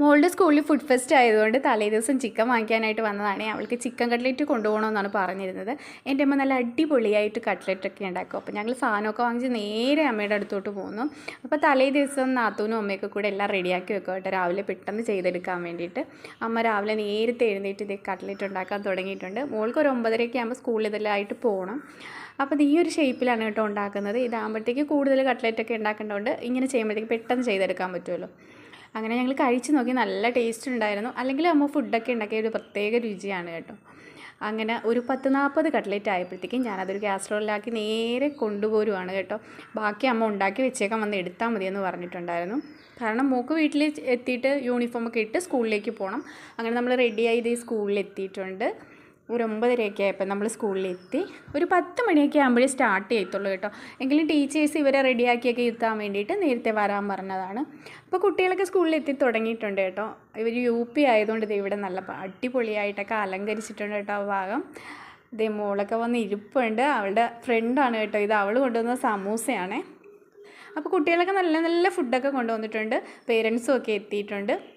മോളുടെ സ്കൂളിൽ food fest ആയതുകൊണ്ട് തലേ ദിവസം ചിക്കൻ വാങ്ങിക്കാനായിട്ട് വന്നതാണ്. അവൾക്ക് ചിക്കൻ കട്ട്ലറ്റ് കൊണ്ടുപോകണമെന്നാണ് പറഞ്ഞിരുന്നത്. എന്റെ അമ്മ നല്ല അടിപൊളിയായിട്ട് കട്ട്ലറ്റ് ഒക്കെ ഉണ്ടാക്കും. അപ്പോൾ ഞങ്ങൾ സാധനമൊക്കെ വാങ്ങിച്ച് നേരെ അമ്മയുടെ അടുത്തോട്ട് പോകുന്നു അപ്പോൾ തലേ ദിവസം നാത്തൂനും അമ്മയൊക്കെ കൂടെ എല്ലാം റെഡിയാക്കി വെക്കും കേട്ടോ രാവിലെ പെട്ടെന്ന് ചെയ്തെടുക്കാൻ വേണ്ടിയിട്ട് അമ്മ രാവിലെ നേരത്തെ എഴുന്നേറ്റ് ഇത് കട്ട്ലറ്റ് ഉണ്ടാക്കാൻ തുടങ്ങിയിട്ടുണ്ട്. മോൾക്ക് ഒരു ഒമ്പതരയൊക്കെ ആകുമ്പോൾ സ്കൂളിൽ ഇതെല്ലാമായിട്ട് പോകണം. അപ്പോൾ ഈ ഒരു ഷേപ്പിലാണ് കേട്ടോ ഉണ്ടാക്കുന്നത്. ഇതാകുമ്പോഴത്തേക്ക് കൂടുതൽ കട്ട്ലറ്റൊക്കെ ഉണ്ടാക്കേണ്ടതുകൊണ്ട് ഇങ്ങനെ ചെയ്യുമ്പോഴത്തേക്ക് പെട്ടെന്ന് ചെയ്തെടുക്കാൻ പറ്റുമല്ലോ. അങ്ങനെ ഞങ്ങൾ കഴിച്ച് നോക്കി നല്ല ടേസ്റ്റ് ഉണ്ടായിരുന്നു. അല്ലെങ്കിൽ അമ്മ ഫുഡൊക്കെ ഉണ്ടാക്കിയ ഒരു പ്രത്യേക രുചിയാണ് കേട്ടോ. അങ്ങനെ ഒരു പത്ത് നാൽപ്പത് കട്ട്ലേറ്റ് ആയപ്പോഴത്തേക്കും ഞാനതൊരു കാസറോളിലാക്കി നേരെ കൊണ്ടുപോരുവാണ് കേട്ടോ. ബാക്കി അമ്മ ഉണ്ടാക്കി വെച്ചേക്കാൻ വന്ന് എടുത്താൽ മതിയെന്ന് പറഞ്ഞിട്ടുണ്ടായിരുന്നു. കാരണം മോക്ക് വീട്ടിൽ എത്തിയിട്ട് യൂണിഫോമൊക്കെ ഇട്ട് സ്കൂളിലേക്ക് പോകണം അങ്ങനെ നമ്മൾ റെഡിയായി ഇത് സ്കൂളിൽ എത്തിയിട്ടുണ്ട്. ഒരു ഒമ്പതരയൊക്കെ ആയപ്പോൾ നമ്മൾ സ്കൂളിലെത്തി. ഒരു പത്ത് മണിയൊക്കെ ആകുമ്പോഴേ സ്റ്റാർട്ട് ചെയ്യത്തുള്ളൂ കേട്ടോ. എങ്കിലും ടീച്ചേഴ്സ് ഇവരെ റെഡിയാക്കിയൊക്കെ ഇരുത്താൻ വേണ്ടിയിട്ട് നേരത്തെ വരാൻ പറഞ്ഞതാണ്. അപ്പോൾ കുട്ടികളൊക്കെ സ്കൂളിലെത്തി തുടങ്ങിയിട്ടുണ്ട് കേട്ടോ. ഇവർ യു പി ആയതുകൊണ്ട് ഇത് ഇവിടെ നല്ല അടിപൊളിയായിട്ടൊക്കെ അലങ്കരിച്ചിട്ടുണ്ട് കേട്ടോ ആ ഭാഗം. ഇതേ മോളൊക്കെ വന്ന് ഇരിപ്പുണ്ട്. അവളുടെ ഫ്രണ്ടാണ് കേട്ടോ ഇത്. അവൾ കൊണ്ടുവന്ന സമൂസയാണേ. അപ്പോൾ കുട്ടികളൊക്കെ നല്ല നല്ല ഫുഡൊക്കെ കൊണ്ടുവന്നിട്ടുണ്ട്. പേരൻസും ഒക്കെ എത്തിയിട്ടുണ്ട്.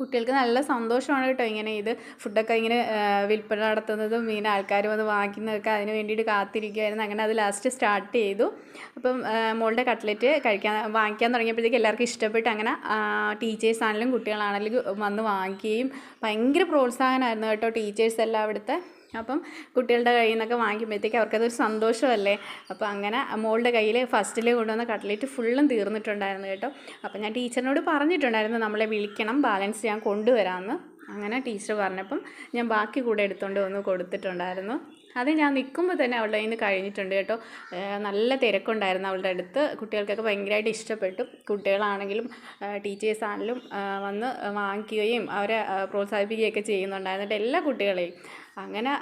കുട്ടികൾക്ക് നല്ല സന്തോഷമാണ് കേട്ടോ ഇങ്ങനെ ഇത് ഫുഡൊക്കെ ഇങ്ങനെ വിൽപ്പന നടത്തുന്നതും ഇങ്ങനെ ആൾക്കാർ വന്ന് വാങ്ങിക്കുന്നതൊക്കെ അതിന് വേണ്ടിയിട്ട് കാത്തിരിക്കുമായിരുന്നു അങ്ങനെ അത് ലാസ്റ്റ് സ്റ്റാർട്ട് ചെയ്തു. അപ്പം മോളുടെ കട്ട്ലറ്റ് കഴിക്കാൻ വാങ്ങിക്കാൻ തുടങ്ങിയപ്പോഴത്തേക്ക് എല്ലാവർക്കും ഇഷ്ടപ്പെട്ട്. അങ്ങനെ ടീച്ചേഴ്സ് ആണെങ്കിലും കുട്ടികളാണെങ്കിലും വന്ന് വാങ്ങിക്കുകയും ഭയങ്കര പ്രോത്സാഹനമായിരുന്നു കേട്ടോ ടീച്ചേഴ്സ് എല്ലാം അവിടുത്തെ. അപ്പം കുട്ടികളുടെ കയ്യിൽ നിന്നൊക്കെ വാങ്ങിക്കുമ്പോഴത്തേക്ക് അവർക്കതൊരു സന്തോഷമല്ലേ? അപ്പോൾ അങ്ങനെ മോളുടെ കയ്യിൽ ഫസ്റ്റിൽ കൊണ്ടുവന്ന കട്ട്ലേറ്റ് ഫുള്ളും തീർന്നിട്ടുണ്ടായിരുന്നു കേട്ടോ. അപ്പോൾ ഞാൻ ടീച്ചറിനോട് പറഞ്ഞിട്ടുണ്ടായിരുന്നു നമ്മളെ വിളിക്കണം ബാലൻസ് ഞാൻ കൊണ്ടുവരാമെന്ന്. അങ്ങനെ ടീച്ചർ പറഞ്ഞപ്പം ഞാൻ ബാക്കി കൂടെ എടുത്തുകൊണ്ട് വന്ന് കൊടുത്തിട്ടുണ്ടായിരുന്നു. അത് ഞാൻ നിൽക്കുമ്പോൾ തന്നെ അവളുടെ കയ്യിൽ നിന്ന് കഴിഞ്ഞിട്ടുണ്ട് കേട്ടോ. നല്ല തിരക്കുണ്ടായിരുന്നു അവളുടെ അടുത്ത്. കുട്ടികൾക്കൊക്കെ ഭയങ്കരമായിട്ട് ഇഷ്ടപ്പെട്ടു. കുട്ടികളാണെങ്കിലും ടീച്ചേഴ്സ് ആണെങ്കിലും വന്ന് വാങ്ങിക്കുകയും അവരെ പ്രോത്സാഹിപ്പിക്കുകയൊക്കെ ചെയ്യുന്നുണ്ടായിരുന്നു എല്ലാ കുട്ടികളെയും. അങ്ങനെ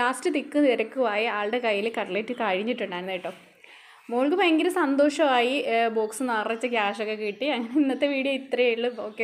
ലാസ്റ്റ് തിക്ക് തിരക്കുമായി ആളുടെ കയ്യിൽ കട്ട്ലറ്റ് കഴിഞ്ഞിട്ടുണ്ടായിരുന്നു കേട്ടോ. മോൾക്ക് ഭയങ്കര സന്തോഷമായി ബോക്സ് നിറച്ച് ക്യാഷൊക്കെ കിട്ടി. അങ്ങനെ ഇന്നത്തെ വീഡിയോ ഇത്രയേ ഉള്ളൂ. ഓക്കെ